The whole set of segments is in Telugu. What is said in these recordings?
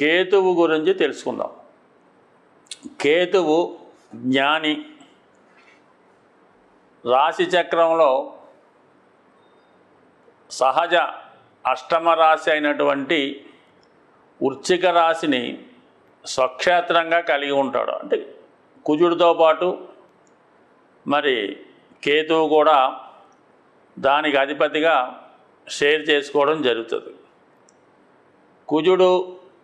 కేతువు గురించి తెలుసుకుందాం. కేతువు జ్ఞాని. రాశి చక్రంలో సహజ అష్టమ రాశి అయినటువంటి వృచ్చిక రాశిని స్వక్షేత్రంగా కలిగి ఉంటాడు. అంటే కుజుడితో పాటు మరి కేతువు కూడా దానికి అధిపతిగా షేర్ చేసుకోవడం జరుగుతుంది. కుజుడు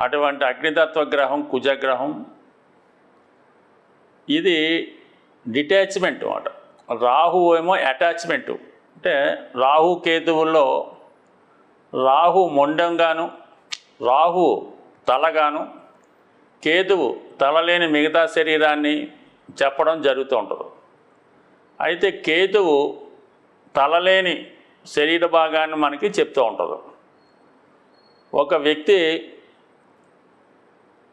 అటువంటి అగ్నితత్వ గ్రహం కుజగ్రహం ఇది డిటాచ్మెంట్ అన్నమాట. రాహు ఏమో అటాచ్మెంటు. అంటే రాహు కేతువుల్లో రాహు మొండంగాను రాహు తలగాను కేతువు తలలేని మిగతా శరీరాన్ని చెప్పడం జరుగుతూ ఉంటుంది. అయితే కేతువు తలలేని శరీర భాగాన్ని మనకి చెప్తూ ఉంటుంది. ఒక వ్యక్తి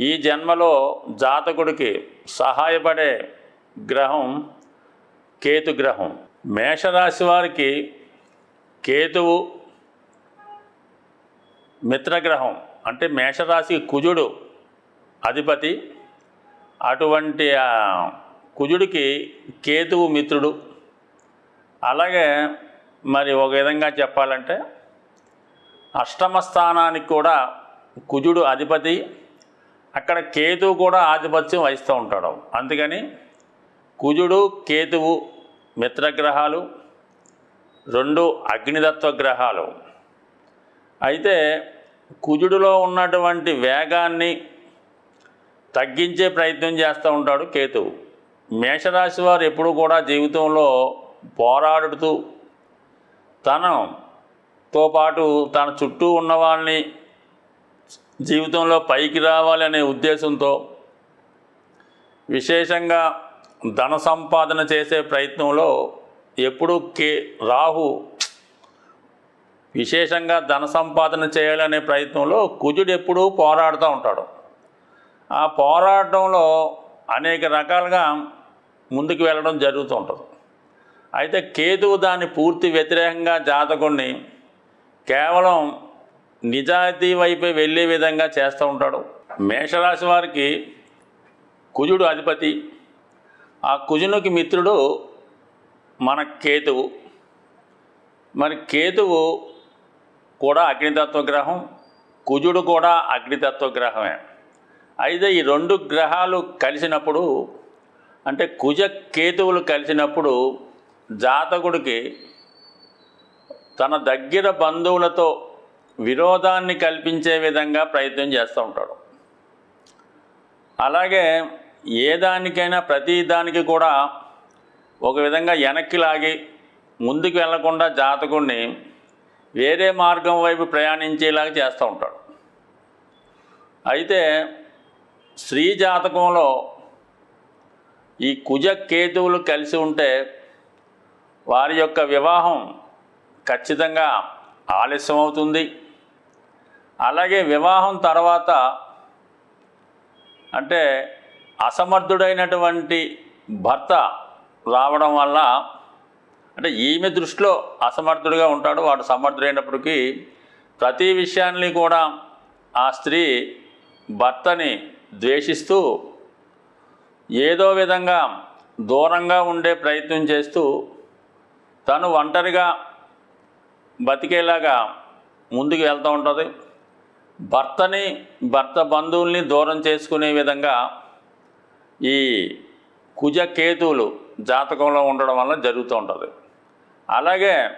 ఈ జన్మలో జాతకుడికి సహాయపడే గ్రహం కేతు గ్రహం మేషరాశి వారికి కేతువు మిత్రగ్రహం అంటే మేషరాశి కుజుడు అధిపతి. అటువంటి కుజుడికి కేతువు మిత్రుడు. అలాగే మరి ఒక విధంగా చెప్పాలంటే అష్టమ స్థానానికి కూడా కుజుడు అధిపతి. అక్కడ కేతువు కూడా ఆధిపత్యం వహిస్తూ ఉంటాడు. అందుకని కుజుడు కేతువు మిత్రగ్రహాలు రెండు అగ్నితత్వ గ్రహాలు. అయితే కుజుడులో ఉన్నటువంటి వేగాన్ని తగ్గించే ప్రయత్నం చేస్తూ ఉంటాడు కేతువు. మేషరాశి వారు ఎప్పుడు కూడా జీవితంలో పోరాడుతూ తనతో పాటు తన చుట్టూ ఉన్న వాళ్ళని జీవితంలో పైకి రావాలనే ఉద్దేశంతో విశేషంగా ధన సంపాదన చేసే ప్రయత్నంలో ఎప్పుడూ కే రాహు విశేషంగా ధన సంపాదన చేయాలనే ప్రయత్నంలో కుజుడు ఎప్పుడూ పోరాడుతూ ఉంటాడు. ఆ పోరాటంలో అనేక రకాలుగా ముందుకు వెళ్ళడం జరుగుతూ ఉంటుంది. అయితే కేతువు దాన్ని పూర్తి వ్యతిరేకంగా జాతకుణ్ణి కేవలం నిజాయితీ వైపే వెళ్ళే విధంగా చేస్తూ ఉంటాడు. మేషరాశి వారికి కుజుడు అధిపతి. ఆ కుజునికి మిత్రుడు మన కేతువు. మరి కేతువు కూడా అగ్నితత్వ గ్రహం కుజుడు కూడా అగ్నితత్వ గ్రహమే. అయితే ఈ రెండు గ్రహాలు కలిసినప్పుడు అంటే కుజ కేతువులు కలిసినప్పుడు జాతకుడికి తన దగ్గర బంధువులతో విరోధాన్ని కల్పించే విధంగా ప్రయత్నం చేస్తూ ఉంటాడు. అలాగే ఏ దానికైనా ప్రతి దానికి కూడా ఒక విధంగా వెనక్కి లాగి ముందుకు వెళ్ళకుండా జాతకుడిని వేరే మార్గం వైపు ప్రయాణించేలాగా చేస్తూ ఉంటాడు. అయితే స్త్రీ జాతకంలో ఈ కుజ కేతువులు కలిసి ఉంటే వారి యొక్క వివాహం ఖచ్చితంగా ఆలస్యం అవుతుంది అలాగే వివాహం తర్వాత అంటే అసమర్థుడైనటువంటి భర్త రావడం వల్ల అంటే ఈమె దృష్టిలో అసమర్థుడిగా ఉంటాడు వాడు సమర్థుడైనప్పటికీ ప్రతి విషయాన్ని కూడా ఆ స్త్రీ భర్తని ద్వేషిస్తూ ఏదో విధంగా దూరంగా ఉండే ప్రయత్నం చేస్తూ తను ఒంటరిగా బతికేలాగా ముందుకు వెళ్తూ ఉంటుంది. భర్తని భర్త బంధువుల్ని దూరం చేసుకునే విధంగా ఈ కుజకేతువులు జాతకంలో ఉండడం వల్ల జరుగుతూ ఉంటుంది. అలాగే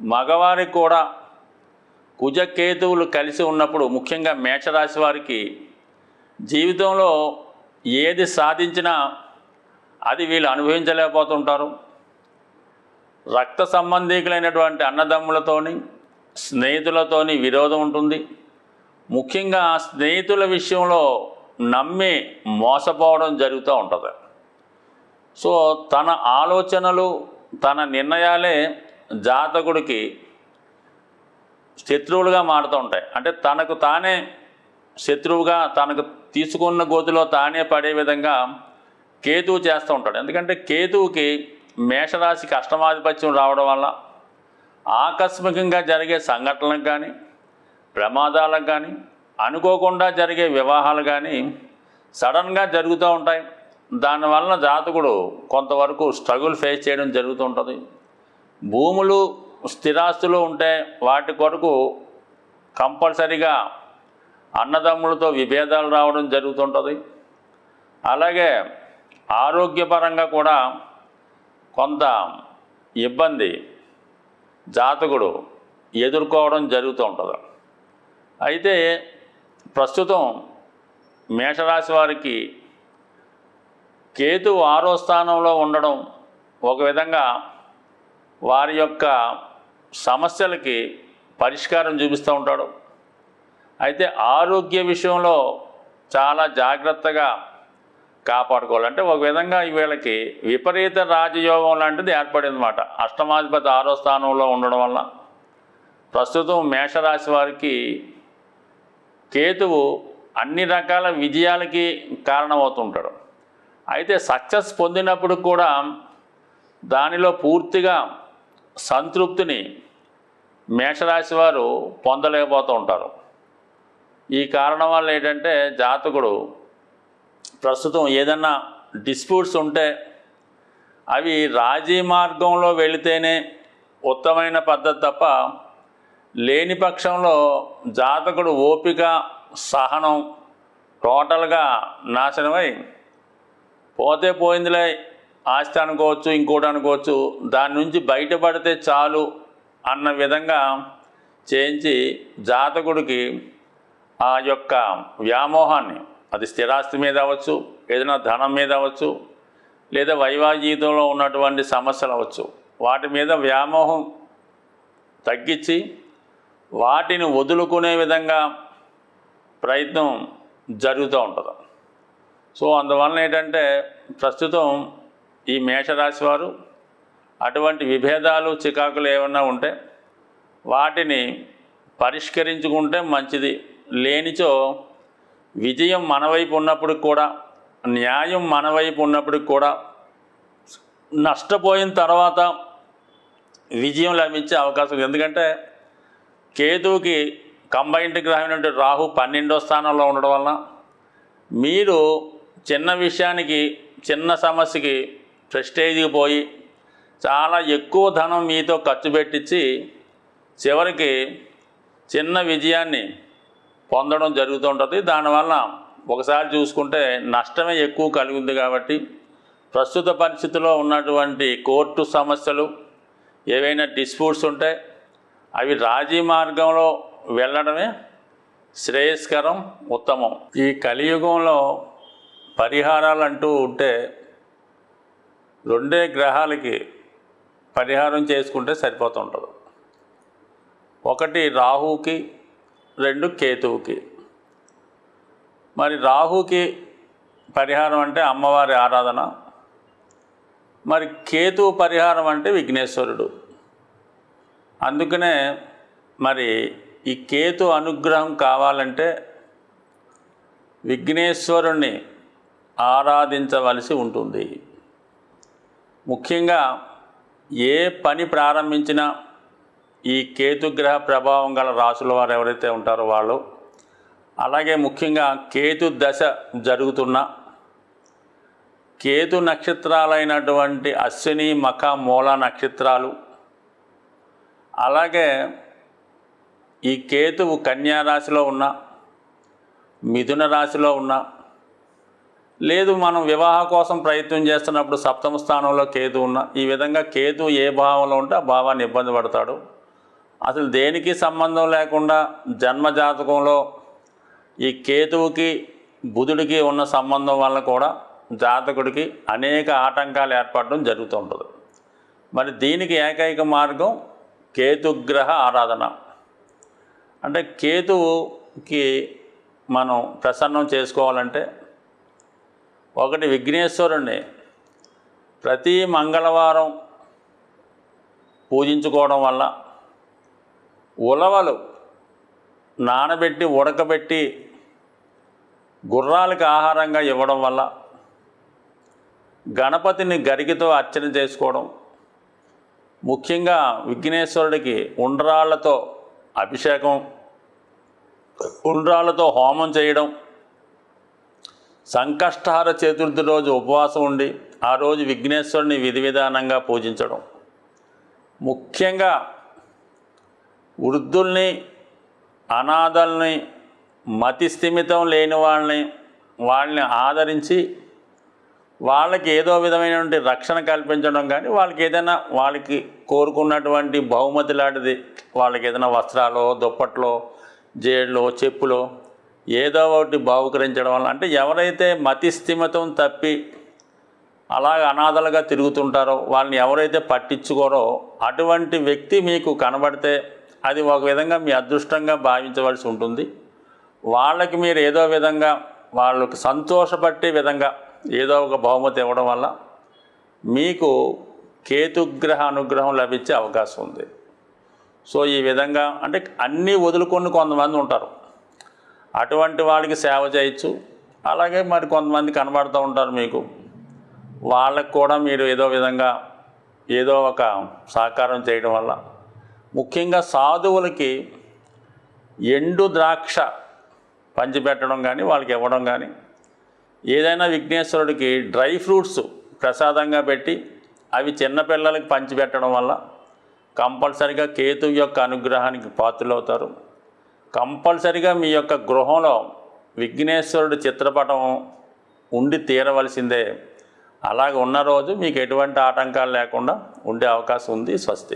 మగవారికి కూడా కుజకేతువులు కలిసి ఉన్నప్పుడు ముఖ్యంగా మేషరాశి వారికి జీవితంలో ఏది సాధించినా అది వీళ్ళు అనుభవించలేకపోతుంటారు. రక్త సంబంధీకులైనటువంటి అన్నదమ్ములతోని స్నేహితులతోని విరోధం ఉంటుంది. ముఖ్యంగా స్నేహితుల విషయంలో నమ్మి మోసపోవడం జరుగుతూ ఉంటుంది. సో తన ఆలోచనలు తన నిర్ణయాలే జాతకుడికి శత్రువులుగా మారుతూ ఉంటాయి. అంటే తనకు తానే శత్రువుగా తనకు తీసుకున్న గోతిలో తానే పడే విధంగా కేతువు చేస్తూ ఉంటాడు. ఎందుకంటే కేతువుకి మేషరాశికి అష్టమాధిపత్యం రావడం వల్ల ఆకస్మికంగా జరిగే సంఘటనలకు కానీ ప్రమాదాలకు కానీ అనుకోకుండా జరిగే వివాహాలు కానీ సడన్గా జరుగుతూ ఉంటాయి. దానివల్ల జాతకుడు కొంతవరకు స్ట్రగుల్ ఫేస్ చేయడం జరుగుతూ ఉంటుంది. భూములు స్థిరాస్తులు ఉంటే వాటి కొరకు కంపల్సరిగా అన్నదమ్ములతో విభేదాలు రావడం జరుగుతుంటుంది అలాగే ఆరోగ్యపరంగా కూడా కొంత ఇబ్బంది జాతకుడు ఎదుర్కోవడం జరుగుతూ ఉంటుంది. అయితే ప్రస్తుతం మేషరాశి వారికి కేతు ఆరో స్థానంలో ఉండడం ఒక విధంగా వారి యొక్క సమస్యలకి పరిష్కారం చూపిస్తూ ఉంటాడు. అయితే ఆరోగ్య విషయంలో చాలా జాగ్రత్తగా కాపాడుకోవాలి. అంటే ఒక విధంగా వీళ్ళకి విపరీత రాజయోగం లాంటిది ఏర్పడిందన్నమాట. అష్టమాధిపతి ఆరో స్థానంలో ఉండడం వల్ల ప్రస్తుతం మేషరాశి వారికి కేతువు అన్ని రకాల విజయాలకి కారణమవుతుంటాడు. అయితే సక్సెస్ పొందినప్పుడు కూడా దానిలో పూర్తిగా సంతృప్తిని మేషరాశి వారు పొందలేకపోతూ ఉంటారు. ఈ కారణం వల్ల ఏంటంటే జాతకుడు ప్రస్తుతం ఏదన్నా డిస్ప్యూట్స్ ఉంటే అవి రాజీ మార్గంలో వెళితేనే ఉత్తమైన పద్ధతి తప్ప లేని పక్షంలో జాతకుడు ఓపిక సహనం టోటల్గా నాశనమై పోతే పోయిందిలే. ఆస్తి అనుకోవచ్చు ఇంకోటి అనుకోవచ్చు దాని నుంచి బయటపడితే చాలు అన్న విధంగా చేయించి జాతకుడికి ఆ యొక్క వ్యామోహాన్ని అది స్థిరాస్తి మీద అవ్వచ్చు ఏదైనా ధనం మీద అవ్వచ్చు లేదా వైవాహిక జీవితంలో ఉన్నటువంటి సమస్యలు అవ్వచ్చు వాటి మీద వ్యామోహం తగ్గించి వాటిని వదులుకునే విధంగా ప్రయత్నం జరుగుతూ ఉంటుంది. సో అందువలన ఏంటంటే ప్రస్తుతం ఈ మేషరాశి వారు అటువంటి విభేదాలు చికాకులు ఏమన్నా ఉంటే వాటిని పరిష్కరించుకుంటే మంచిది. లేనిచో విజయం మనవైపు ఉన్నప్పుడు ఉన్నప్పటికి కూడా న్యాయం మనవైపు ఉన్నప్పటికి కూడా నష్టపోయిన తర్వాత విజయం లభించే అవకాశం ఎందుకంటే కేతువుకి కంబైన్డ్ గ్రహమైనటువంటి రాహు పన్నెండో స్థానంలో ఉండడం వలన మీరు చిన్న విషయానికి చిన్న సమస్యకి ప్రెస్టేజ్కి పోయి చాలా ఎక్కువ ధనం మీతో ఖర్చు పెట్టించి చివరికి చిన్న విజయాన్ని పొందడం జరుగుతూ ఉంటుంది. దానివల్ల ఒకసారి చూసుకుంటే నష్టమే ఎక్కువ కలిగింది కాబట్టి ప్రస్తుత పరిస్థితిలో ఉన్నటువంటి కోర్టు సమస్యలు ఏవైనా డిస్ప్యూట్స్ ఉంటే అవి రాజీ మార్గంలో వెళ్ళడమే శ్రేయస్కరం ఉత్తమం. ఈ కలియుగంలో పరిహారాలు అంటూ ఉంటే రెండే గ్రహాలకి పరిహారం చేసుకుంటే సరిపోతుంటుంది. ఒకటి రాహుకి రెండు కేతువుకి. మరి రాహుకి పరిహారం అంటే అమ్మవారి ఆరాధన. మరి కేతువు పరిహారం అంటే విఘ్నేశ్వరుడు. అందుకనే మరి ఈ కేతు అనుగ్రహం కావాలంటే విఘ్నేశ్వరుణ్ణి ఆరాధించవలసి ఉంటుంది. ముఖ్యంగా ఏ పని ప్రారంభించినా ఈ కేతుగ్రహ ప్రభావం గల రాసుల వారు ఎవరైతే ఉంటారో వాళ్ళు అలాగే ముఖ్యంగా కేతు దశ జరుగుతున్న కేతు నక్షత్రాలైనటువంటి అశ్విని మఖ మూల నక్షత్రాలు అలాగే ఈ కేతువు కన్యా రాశిలో ఉన్న మిథున రాశిలో ఉన్న లేదు మనం వివాహ కోసం ప్రయత్నం చేస్తున్నప్పుడు సప్తమ స్థానంలో కేతు ఉన్న ఈ విధంగా కేతు ఏ భావంలో ఉంటే ఆ భావాన్ని ఇబ్బంది పడతాడు. అసలు దేనికి సంబంధం లేకుండా జన్మ జాతకంలో ఈ కేతువుకి బుధుడికి ఉన్న సంబంధం వల్ల కూడా జాతకుడికి అనేక ఆటంకాలు ఏర్పడడం జరుగుతూ ఉంటుంది. మరి దీనికి ఏకైక మార్గం కేతుగ్రహ ఆరాధన. అంటే కేతువుకి మనం ప్రసన్నం చేసుకోవాలంటే ఒకటి విఘ్నేశ్వరుణ్ణి ప్రతి మంగళవారం పూజించుకోవడం వల్ల ఉలవలు నానబెట్టి ఉడకబెట్టి గుర్రాలకు ఆహారంగా ఇవ్వడం వల్ల గణపతిని గరికితో అర్చన చేసుకోవడం ముఖ్యంగా విఘ్నేశ్వరుడికి ఉండ్రాళ్ళతో అభిషేకం ఉండ్రాళ్ళతో హోమం చేయడం సంకష్టహార చతుర్థి రోజు ఉపవాసం ఉండి ఆ రోజు విఘ్నేశ్వరుని విధి విధానంగా పూజించడం. ముఖ్యంగా వృద్ధుల్ని అనాథల్ని మతి స్థిమితం లేని వాళ్ళని వాళ్ళని ఆదరించి వాళ్ళకి ఏదో విధమైనటువంటి రక్షణ కల్పించడం కానీ వాళ్ళకి ఏదైనా వాళ్ళకి కోరుకున్నటువంటి బహుమతి లాంటిది వాళ్ళకి ఏదైనా వస్త్రాలు దుప్పట్లో జేడ్లో చెప్పులు ఏదో ఒకటి బాహుకరించడం వల్ల అంటే ఎవరైతే మతిస్థిమతం తప్పి అలాగ అనాథలుగా తిరుగుతుంటారో వాళ్ళని ఎవరైతే పట్టించుకోరో అటువంటి వ్యక్తి మీకు కనబడితే అది ఒక విధంగా మీ అదృష్టంగా భావించవలసి ఉంటుంది. వాళ్ళకి మీరు ఏదో విధంగా వాళ్ళకి సంతోషపట్టే విధంగా ఏదో ఒక బహుమతి ఇవ్వడం వల్ల మీకు కేతుగ్రహ అనుగ్రహం లభించే అవకాశం ఉంది. సో ఈ విధంగా అంటే అన్నీ వదులుకొని కొంతమంది ఉంటారు. అటువంటి వాళ్ళకి సేవ చేయొచ్చు. అలాగే మరి కొంతమంది కనబడుతూ ఉంటారు మీకు. వాళ్ళకు కూడా మీరు ఏదో విధంగా ఏదో ఒక సహకారం చేయడం వల్ల. ముఖ్యంగా సాధువులకి ఎండు ద్రాక్ష పంచిపెట్టడం కానీ వాళ్ళకి ఇవ్వడం కానీ ఏదైనా విఘ్నేశ్వరుడికి డ్రై ఫ్రూట్స్ ప్రసాదంగా పెట్టి అవి చిన్నపిల్లలకి పంచిపెట్టడం వల్ల కంపల్సరిగా కేతు యొక్క అనుగ్రహానికి పాత్రలవుతారు. కంపల్సరిగా మీ యొక్క గృహంలో విఘ్నేశ్వరుడు చిత్రపటం ఉండి తీరవలసిందే. అలాగ ఉన్న రోజు మీకు ఎటువంటి ఆటంకాలు లేకుండా ఉండే అవకాశం ఉంది. స్వస్తి.